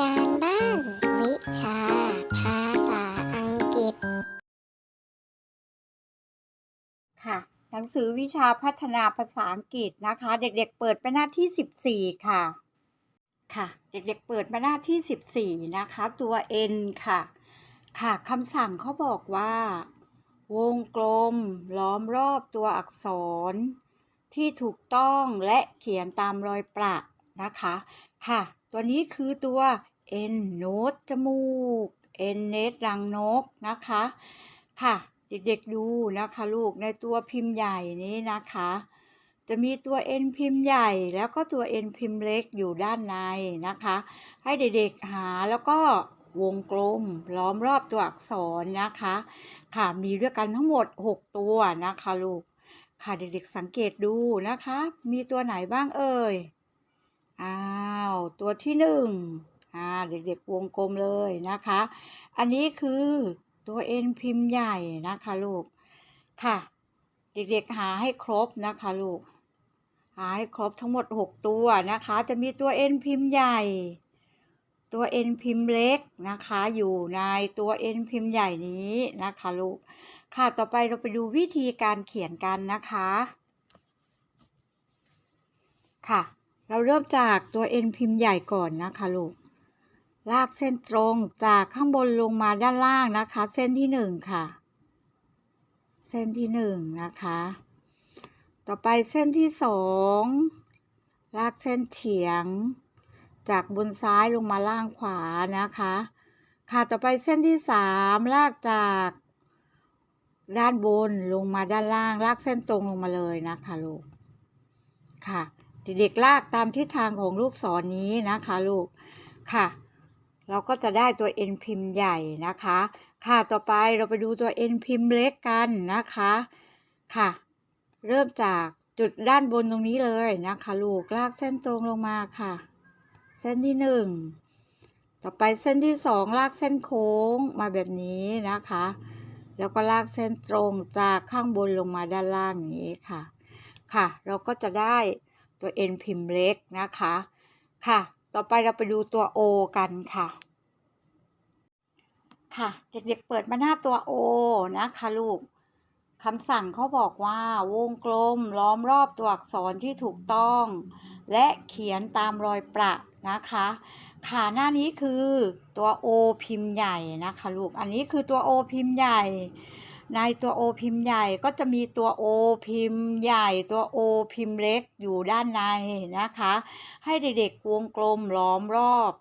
การบ้านวิชา ภาษาอังกฤษ ค่ะหนังสือวิชาพัฒนาภาษาอังกฤษนะคะ เด็กๆเปิดไปหน้าที่ 14 ค่ะ ค่ะ เด็กๆเปิดมาหน้าที่ 14 นะคะ ตัว N ค่ะ ค่ะคำสั่งเขาบอกว่า วงกลม ล้อมรอบตัวอักษร ที่ถูกต้องและเขียนตามรอยประนะคะ ค่ะ ตัวนี้คือตัว N โนตจมูก N เนตรังนกนะคะ ค่ะ เด็กๆดูนะคะลูกในตัวพิมพ์ใหญ่นี้นะคะ จะมีตัว N พิมพ์ใหญ่แล้วก็ตัว N พิมพ์เล็กอยู่ด้านในนะคะ ให้เด็กๆหาแล้วก็วงกลมล้อมรอบตัวอักษรนะคะ ค่ะมีด้วยกันทั้งหมด 6 ตัวนะคะลูก ค่ะเด็กๆสังเกตดูนะคะ มีตัวไหนบ้างเอ่ย อ้าวตัวที่หนึ่งอ่าเด็กๆวงกลมเลยนะคะ อันนี้คือตัว N พิมพ์ใหญ่นะคะลูกค่ะ เด็กๆหาให้ครบนะคะลูกหาให้ครบทั้งหมด 6 ตัวนะคะ จะมีตัว N พิมพ์ใหญ่ ตัว N พิมพ์เล็กนะคะ อยู่ในตัว N พิมพ์ใหญ่นี้นะคะลูกค่ะต่อไปเราไปดูวิธีการเขียนกันนะคะ ค่ะ เราเริ่มจากตัว N พิมพ์ใหญ่ก่อนนะคะลูก ลากเส้นตรงจากข้างบนลงมาด้านล่างนะคะ เส้นที่หนึ่งค่ะ เส้นที่หนึ่งนะคะ ต่อไปเส้นที่สองลากเส้นเฉียง จากบนซ้ายลงมาล่างขวานะคะ ค่ะต่อไปเส้นที่สามลากจากด้านบนลงมาด้านล่าง ลากเส้นตรงลงมาเลยนะคะลูก ค่ะ เด็กๆลากตามทิศทางของลูกศรนนี้นะคะลูกค่ะ เราก็จะได้ตัว N พิมพ์ใหญ่นะคะ ค่ะต่อไปเราไปดูตัว N พิมพ์เล็กกันนะคะค่ะ เริ่มจากจุดด้านบนตรงนี้เลยนะคะลูกลากเส้นตรงลงมาค่ะ เส้นที่หนึ่งต่อไปเส้นที่สองลากเส้นโค้งมาแบบนี้นะคะ แล้วก็ลากเส้นตรงจากข้างบนลงมาด้านล่างอย่างนี้ค่ะ ค่ะ เราก็จะได้ ตัว N พิมพ์เล็กนะคะ ค่ะ ต่อไปเราไปดูตัว O กันค่ะ ค่ะ เด็กๆเปิดมาหน้าตัว O นะคะลูกคำสั่งเขาบอกว่าวงกลมล้อมรอบตัวอักษรที่ถูกต้อง และเขียนตามรอยประนะคะขาหน้านี้คือตัว O พิมพ์ใหญ่นะคะลูก อันนี้คือตัว O พิมพ์ใหญ่ ในตัว O พิมพ์ใหญ่ก็จะมีตัว O พิมพ์ใหญ่ตัว O พิมพ์เล็กอยู่ด้านในนะคะ ให้เด็กๆวงกลมล้อมรอบ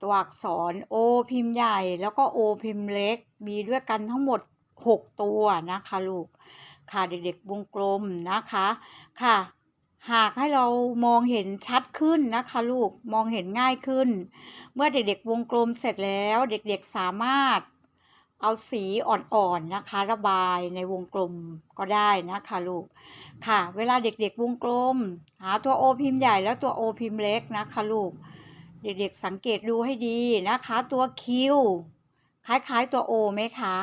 ตัวอักษร O พิมพ์ใหญ่แล้วก็ O พิมพ์เล็ก มีด้วยกันทั้งหมด 6 ตัวนะคะลูกค่ะเด็กๆวงกลมนะคะค่ะ หากให้เรามองเห็นชัดขึ้นนะคะลูกมองเห็นง่ายขึ้น เมื่อเด็กๆวงกลมเสร็จแล้วเด็กๆสามารถ เอาสีอ่อนๆนะคะ ระบายในวงกลมก็ได้นะคะลูกค่ะ เวลาเด็กๆวงกลม หาตัว O พิมพ์ใหญ่แล้วตัว O พิมพ์เล็กนะคะลูกเด็กๆสังเกตดูให้ดีนะคะ ตัว Q คล้ายๆตัว O ไหมคะ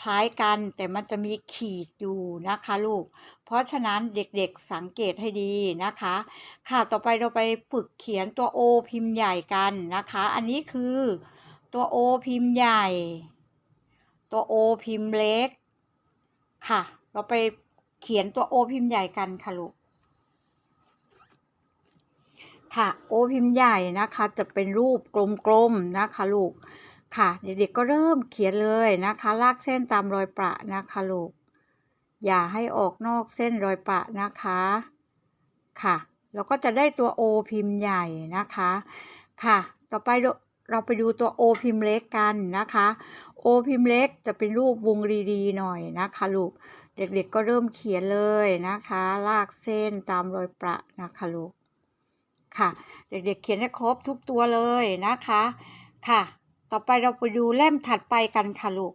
คล้ายกันแต่มันจะมีขีดอยู่นะคะลูก เพราะฉะนั้นเด็กๆสังเกตให้ดีนะคะ ค่ะต่อไปเราไปฝึกเขียนตัว O พิมพ์ใหญ่กันนะคะ อันนี้คือตัว O พิมพ์ใหญ่ ตัว O พิมพ์เล็ก ค่ะ เราไปเขียนตัว O พิมพ์ใหญ่กันค่ะลูก ค่ะ O พิมพ์ใหญ่นะคะ จะเป็นรูปกลมๆนะคะลูก ค่ะ เด็กๆก็เริ่มเขียนเลยนะคะ ลากเส้นตามรอยประนะคะลูก อย่าให้ออกนอกเส้นรอยประนะคะ ค่ะ เราก็จะได้ตัว O พิมพ์ใหญ่นะคะ ค่ะ ต่อไป เราไปดูตัวโอพิมพ์เล็กกันนะคะโอพิมพ์เล็กจะเป็นรูปวงรีๆหน่อยนะคะลูก เด็กๆก็เริ่มเขียนเลยนะคะ ลากเส้นตามรอยประนะคะลูกค่ะ เด็กๆเขียนให้ครบทุกตัวเลยนะคะ ค่ะ ต่อไปเราไปดูเล่มถัดไปกันค่ะลูก